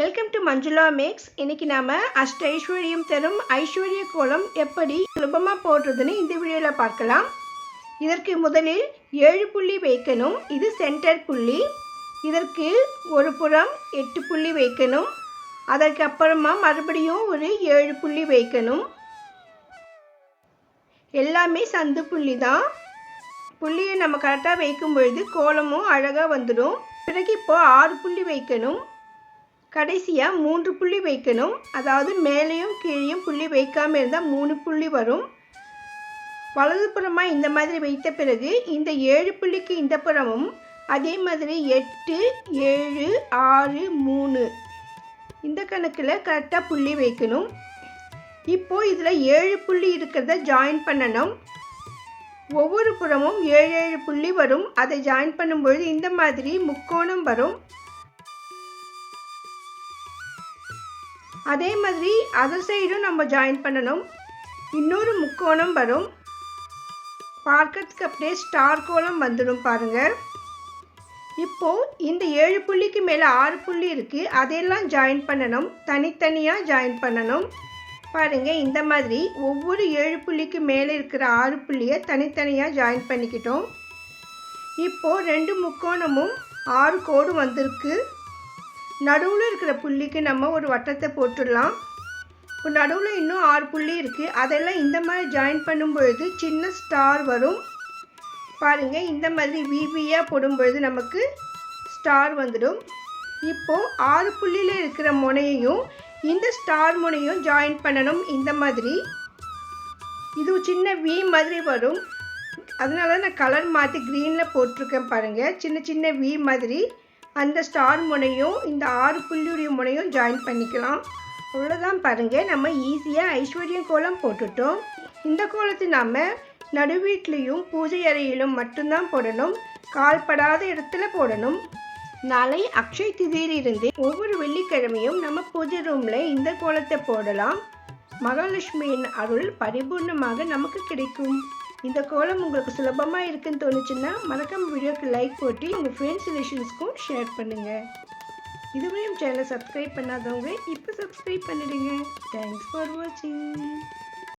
Welcome to Manjula maths இன்னைக்கு நாம அஷ்ட ஐஸ்வர்யம் தரும் ஐஸ்வர்ய கோலம் எப்படி சுலபமாக போடுறதுன்னு இந்த வீடியோவில் பார்க்கலாம். இதற்கு முதலில் ஏழு புள்ளி வைக்கணும். இது சென்டர் புள்ளி. இதற்கு ஒரு புறம் எட்டு புள்ளி வைக்கணும். அதற்கு அப்புறமா மறுபடியும் ஒரு ஏழு புள்ளி வைக்கணும். எல்லாமே சந்து புள்ளி தான். புள்ளியை நம்ம கரெக்டாக வைக்கும் பொழுது கோலமும் அழகாக வந்துடும். பிறகு இப்போ ஆறு புள்ளி வைக்கணும். கடைசியாக மூன்று புள்ளி வைக்கணும். அதாவது மேலேயும் கீழேயும் புள்ளி வைக்காமல் இருந்தால் மூணு புள்ளி வரும். வலதுபுறமாக இந்த மாதிரி வைத்த பிறகு இந்த ஏழு புள்ளிக்கு இந்த புறமும் அதே மாதிரி எட்டு ஏழு ஆறு மூணு. இந்த கணக்கில் கரெக்டாக புள்ளி வைக்கணும். இப்போது இதில் ஏழு புள்ளி இருக்கிறத ஜாயின் பண்ணணும். ஒவ்வொரு புறமும் ஏழு ஏழு புள்ளி வரும். அதை ஜாயின் பண்ணும்பொழுது இந்த மாதிரி முக்கோணம் வரும். அதே மாதிரி அதர் சைடும் நம்ம ஜாயின் பண்ணணும். இன்னொரு முக்கோணம் வரும். பார்க்கறதுக்கு அப்படியே ஸ்டார் கோலம் வந்துடும் பாருங்கள் இப்போது இந்த ஏழு புள்ளிக்கு மேலே ஆறு புள்ளி இருக்குது அதையெல்லாம் ஜாயின் பண்ணணும். தனித்தனியாக ஜாயின் பண்ணணும். பாருங்கள் இந்த மாதிரி ஒவ்வொரு ஏழு புள்ளிக்கு மேலே இருக்கிற ஆறு புள்ளியை தனித்தனியாக ஜாயின் பண்ணிக்கிட்டோம். இப்போது ரெண்டு முக்கோணமும் ஆறு கோடு வந்திருக்கு. நடுவில் இருக்கிற புள்ளிக்கு நம்ம ஒரு வட்டத்தை போட்டுடலாம். இப்போ நடுவில் இன்னும் ஆறு புள்ளி இருக்குது அதெல்லாம் இந்த மாதிரி ஜாயின் பண்ணும்பொழுது சின்ன ஸ்டார் வரும். பாருங்கள் இந்த மாதிரி விவியாக போடும்பொழுது நமக்கு ஸ்டார் வந்துடும். இப்போது ஆறு புள்ளியில் இருக்கிற முனையையும் இந்த ஸ்டார் முனையும் ஜாயின் பண்ணணும் இந்த மாதிரி. இது சின்ன வி மாதிரி வரும். அதனால நான் கலர் மாற்றி க்ரீனில் போட்டிருக்கேன் பாருங்கள் சின்ன சின்ன வி மாதிரி. அந்த ஸ்டார் முனையும் இந்த ஆறு புள்ளியுடைய முனையும் ஜாயின் பண்ணிக்கலாம். அவ்வளோதான் பாருங்கள் நம்ம ஈஸியாக ஐஸ்வர்யம் கோலம் போட்டுட்டோம். இந்த கோலத்தை நாம் நடுவீட்லேயும் பூஜை அறையிலும் மட்டும்தான் போடணும். கால்படாத இடத்துல போடணும். நாளை அக்ஷய் திதியிலிருந்து ஒவ்வொரு வெள்ளிக்கிழமையும் நம்ம பூஜை ரூமில் இந்த கோலத்தை போடலாம். மகாலட்சுமியின் அருள் பரிபூர்ணமாக நமக்கு கிடைக்கும். இந்த கோலம் உங்களுக்கு சுலபமாக இருக்குன்னு தோணுச்சுன்னா மறக்காமல் வீடியோக்கு லைக் போட்டு உங்கள் ஃப்ரெண்ட்ஸ் ரிலேஷன்ஸ்க்கும் ஷேர் பண்ணுங்கள் இதுவரையும் சேனலை சப்ஸ்கிரைப் பண்ணாதவங்க இப்போ சப்ஸ்கிரைப் பண்ணிடுங்க. தேங்க்ஸ் ஃபார் வாட்சிங்